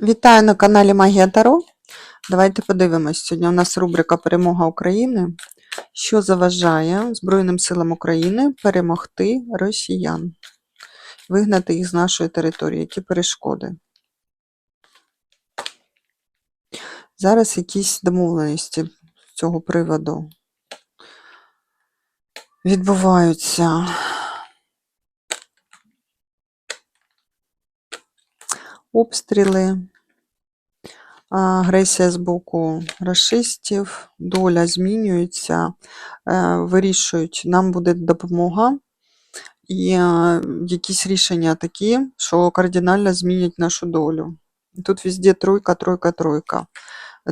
Вітаю на каналі Магія Таро. Давайте подивимось. Сьогодні у нас рубрика Перемога України. Що заважає Збройним силам України перемогти росіян, вигнати їх з нашої території, які перешкоди. Зараз якісь домовленості з цього приводу відбуваються. Обстріли, агресія з боку расистів, доля змінюється, е, вирішують, нам буде допомога, і е, якісь рішення такі, що кардинально змінять нашу долю. Тут везде тройка, тройка, тройка.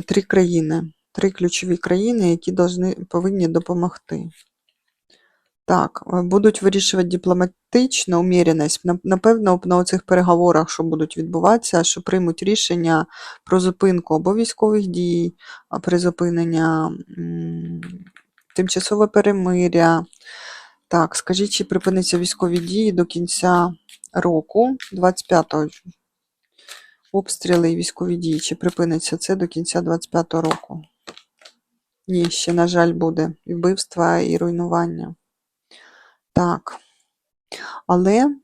Три країни, три ключові країни, які повинні допомогти. Так, е, будуть вирішувати дипломатично уміреність. Нап- Напевно, на цих переговорах, що будуть відбуватися, що приймуть рішення про зупинку або військових дій, а призупинення тимчасове перемиря. Так, скажіть, чи припиниться військові дії до кінця року, 25-го обстріли і військові дії, чи припиниться це до кінця 25-го року? Ні, ще, на жаль, буде і вбивства, і руйнування. Так. Але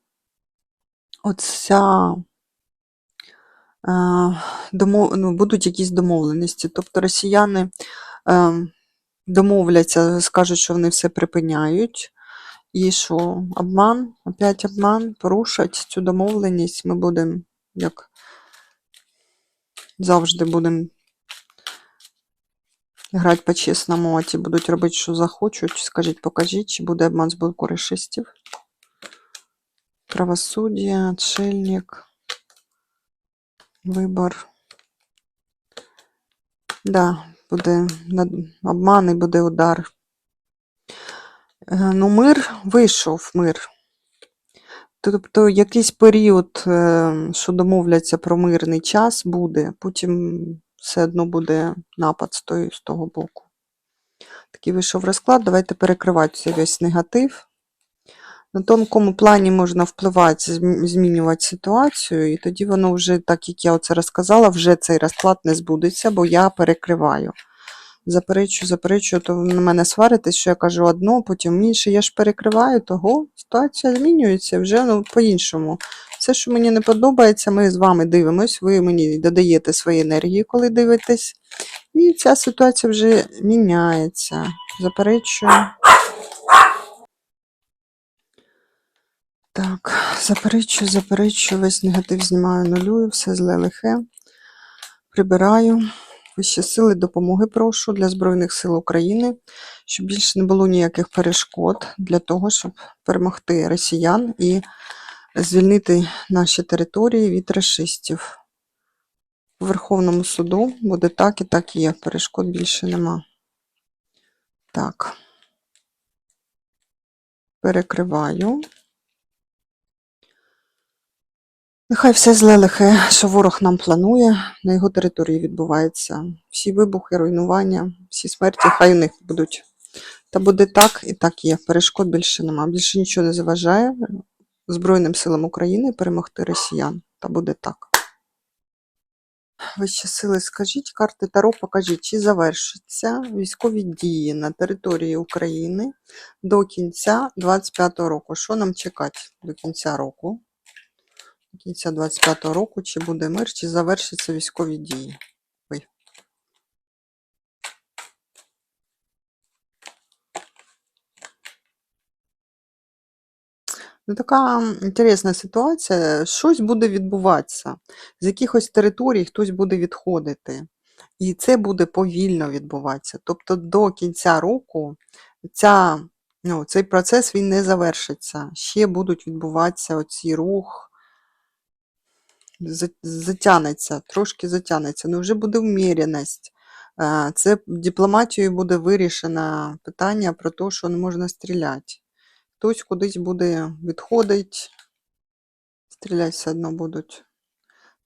оця е, домов... ну, будуть якісь домовленості. Тобто росіяни е, домовляться, скажуть, що вони все припиняють. І що обман, опять обман, порушать цю домовленість. Ми будемо, як завжди, будемо грати по-чесному, а ті будуть робити, що захочуть. Скажіть, покажіть, чи буде обман з боку решистів. Правосуддя, отшельник, вибор. Да, буде обман і буде удар. Е, Ну, мир вийшов, мир. Тобто якийсь період, е, що домовляться про мирний час, буде, потім все одно буде напад з, тої, з того боку. Такий вийшов розклад. Давайте перекривати весь негатив. На тонкому плані можна впливати, змінювати ситуацію, і тоді воно вже, так як я оце розказала, вже цей розклад не збудеться, бо я перекриваю. Заперечу, заперечу, то ви на мене сваритесь, що я кажу одно, потім інше. Я ж перекриваю, того ситуація змінюється вже ну, по-іншому. Все, що мені не подобається, ми з вами дивимось, ви мені додаєте свої енергії, коли дивитесь. І ця ситуація вже міняється. Заперечую. Так, заперечую, заперечую, весь негатив знімаю, нулюю, все зле лихе. Прибираю. Вищі сили допомоги прошу для Збройних сил України, щоб більше не було ніяких перешкод для того, щоб перемогти росіян і звільнити наші території від расистів. У Верховному суду буде так і так і є. Перешкод більше нема. Так. Перекриваю. Нехай все зле лихе, що ворог нам планує, на його території відбувається. Всі вибухи, руйнування, всі смерті, хай у них будуть. Та буде так і так є. Перешкод більше нема. Більше нічого не заважає Збройним силам України перемогти росіян. Та буде так. Вищі сили, скажіть, карти Таро покажіть, чи завершаться військові дії на території України до кінця 25-го року. Що нам чекати до кінця року? Кінця 25-го року, чи буде мир, чи завершаться військові дії. Ой. Ну, така інтересна ситуація. Щось буде відбуватися. З якихось територій хтось буде відходити. І це буде повільно відбуватися. Тобто до кінця року ця, ну, цей процес він не завершиться. Ще будуть відбуватися оці рух, затягнеться, трошки затягнеться, але вже буде вміряність. Е, Це дипломатією буде вирішено питання про те, що не можна стріляти. Хтось кудись буде відходити, стріляти все одно будуть.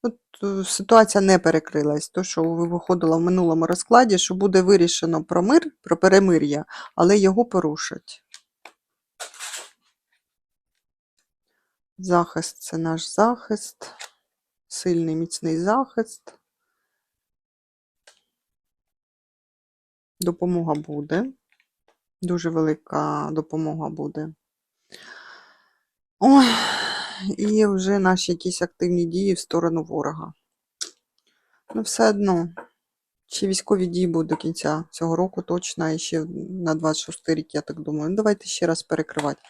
От е, ситуація не перекрилась. То, що виходило в минулому розкладі, що буде вирішено про мир, про перемир'я, але його порушать. Захист це наш захист. Сильний міцний захист. Допомога буде. Дуже велика допомога буде. Ой, і вже наші якісь активні дії в сторону ворога. Ну, все одно, ще військові дії будуть до кінця цього року точно, і ще на 26 рік, я так думаю. Ну, давайте ще раз перекривати.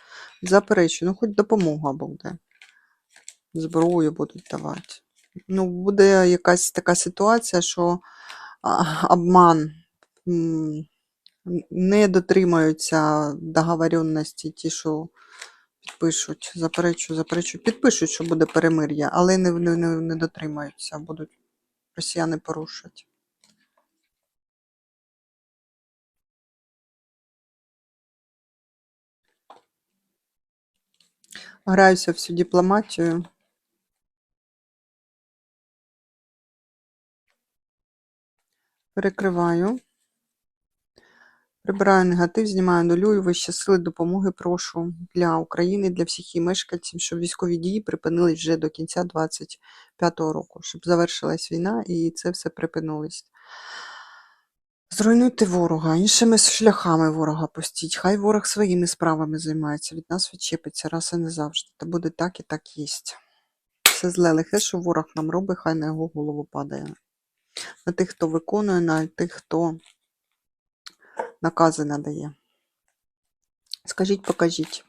Заперечую, ну хоч допомога буде. Зброю будуть давати. Ну, буде якась така ситуація, що обман не дотримаються договоренності ті, що підпишуть, заперечую, заперечую, підпишуть, що буде перемир'я, але не, не, не дотримаються, будуть росіяни порушать. Граюся всю дипломатію. Перекриваю. Прибираю негатив, знімаю анулюю вищі сили допомоги прошу для України, для всіх її мешканців, щоб військові дії припинились вже до кінця 25-го року, щоб завершилась війна і це все припинилось. Зруйнуйте ворога, іншими шляхами ворога пустіть. Хай ворог своїми справами займається, від нас відчепиться раз і не завжди. Та буде так і так єсть. Все зле лихе, що ворог нам робить, хай на його голову падає. На тих, хто виконує, на тих, хто накази надає. Скажіть, покажіть,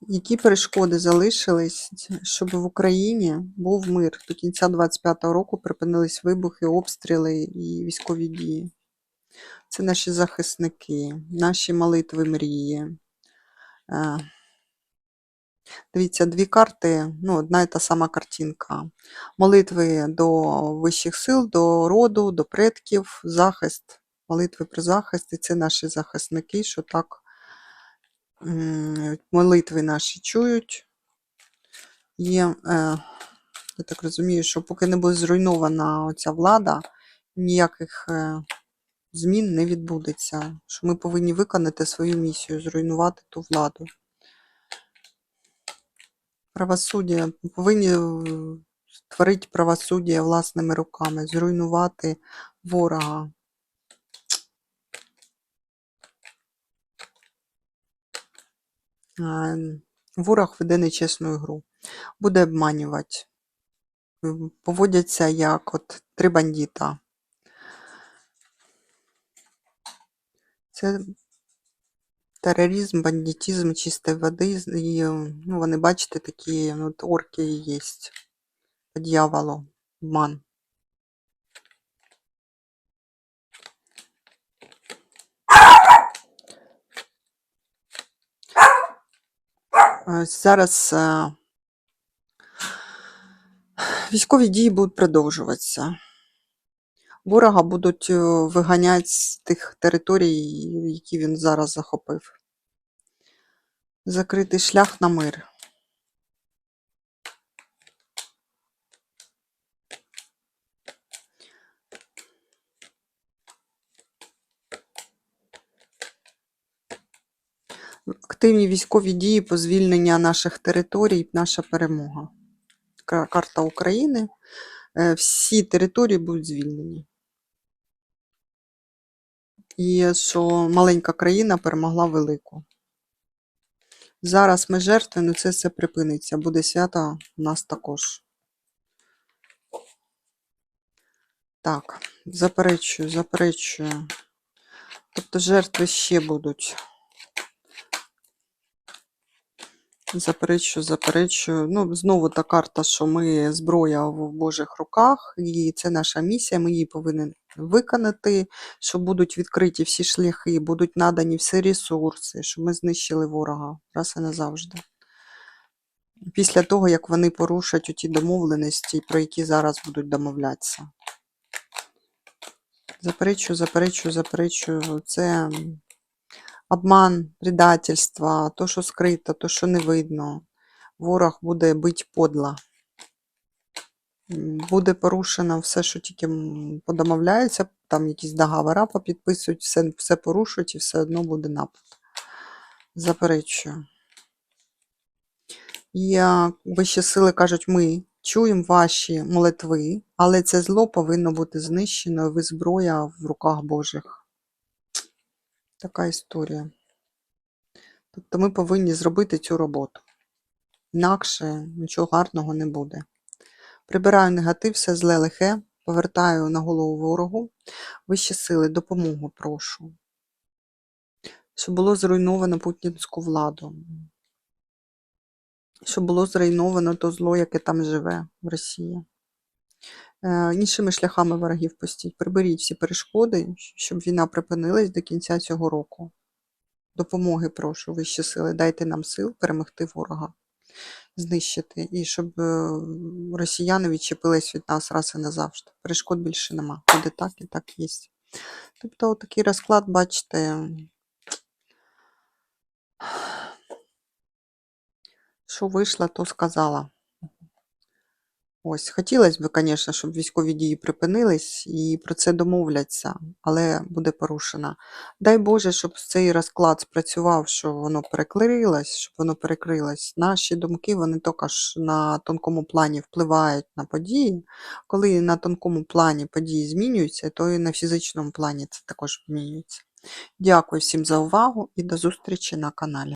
які перешкоди залишились, щоб в Україні був мир? До кінця 25-го року припинились вибухи, обстріли і військові дії. Це наші захисники, наші молитви мрії. Дивіться, дві карти, ну, одна і та сама картинка. Молитви до вищих сил, до роду, до предків, захист, молитви про захист, і це наші захисники, що так молитви наші чують. Є, е, я так розумію, що поки не буде зруйнована оця влада, ніяких е, змін не відбудеться. Що ми повинні виконати свою місію, зруйнувати ту владу. Правосуддя повинні е, створити правосуддя власними руками, зруйнувати ворога. Ворог веде нечесну ігру. Буде обманювати. Поводяться як от три бандита. Це тероризм, бандитизм чистої води. І, ну, вони, бачите, такі ну, орки і є. По дьяволу. Обман. Зараз військові дії будуть продовжуватися. Ворога будуть е, виганяти з тих територій, які він зараз захопив. Закритий шлях на мир. Активні військові дії по звільнення наших територій, наша перемога. Карта України. Е, Всі території будуть звільнені. І що маленька країна перемогла велику. Зараз ми жертви, але це все припиниться. Буде свято у нас також. Так, заперечую, заперечую. Тобто жертви ще будуть. Заперечую, заперечую. Ну, знову та карта, що ми зброя в Божих руках, і це наша місія, ми її повинні виконати, що будуть відкриті всі шляхи, будуть надані всі ресурси, щоб ми знищили ворога раз і назавжди. Після того, як вони порушать ті домовленості, про які зараз будуть домовлятися. Заперечую, заперечую, заперечую. Це обман, предательство, то, що скрито, то, що не видно. Ворог буде бить подло. Буде порушено все, що тільки подомовляється, там якісь договори попідписують, все, все порушують і все одно буде напад. Заперечую. А, вищі сили кажуть, ми чуємо ваші молитви, але це зло повинно бути знищено, ви зброя в руках Божих. Така історія. Тобто ми повинні зробити цю роботу. Інакше нічого гарного не буде. Прибираю негатив, все зле лихе, повертаю на голову ворогу. Вищі сили, допомогу прошу. Щоб було зруйновано путінську владу. Щоб було зруйновано то зло, яке там живе в Росії. Е, іншими шляхами ворогів постіть. Приберіть всі перешкоди, щоб війна припинилась до кінця цього року. Допомоги прошу, вищі сили, дайте нам сил перемогти ворога, знищити, і щоб е, росіяни відчепились від нас раз і назавжди. Перешкод більше нема. Буде так і так є. Тобто такий розклад, бачите, що вийшла, то сказала. Ось, хотілося б, звісно, щоб військові дії припинились і про це домовляться, але буде порушена. Дай Боже, щоб цей розклад спрацював, що воно перекрилось, щоб воно перекрилось. Наші думки, вони також на тонкому плані впливають на події. Коли на тонкому плані події змінюються, то і на фізичному плані це також змінюється. Дякую всім за увагу і до зустрічі на каналі.